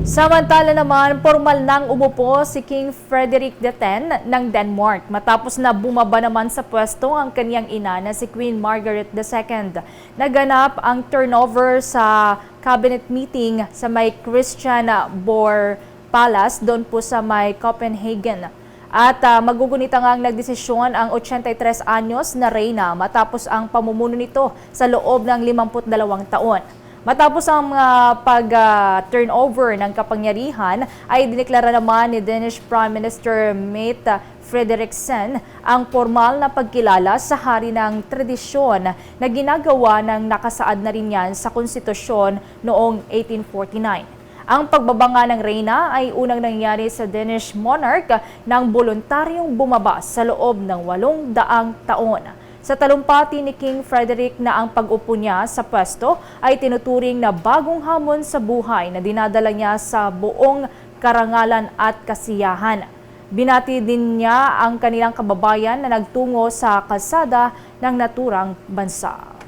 Samantala naman, formal nang umupo si King Frederick X ng Denmark matapos na bumaba naman sa pwesto ang kanyang ina na si Queen Margaret II. Naganap ang turnover sa cabinet meeting sa may Christian Borg Palace doon po sa may Copenhagen. At ah, magugunita nga ang nagdesisyon ang 83 anyos na reyna matapos ang pamumuno nito sa loob ng 52 taon. Matapos ang pag-turnover ng kapangyarihan ay dineklara naman ni Danish Prime Minister Mette Frederiksen ang formal na pagkilala sa hari ng tradisyon na ginagawa ng nakasaad na rin yan sa konstitusyon noong 1849. Ang pagbabanga ng reyna ay unang nangyari sa Danish monarch nang voluntaryong bumaba sa loob ng walong daang taon. Sa talumpati ni King Frederick na ang pag-upo niya sa pwesto ay tinuturing na bagong hamon sa buhay na dinadala niya sa buong karangalan at kasiyahan. Binati din niya ang kanilang kababayan na nagtungo sa kalsada ng naturang bansa.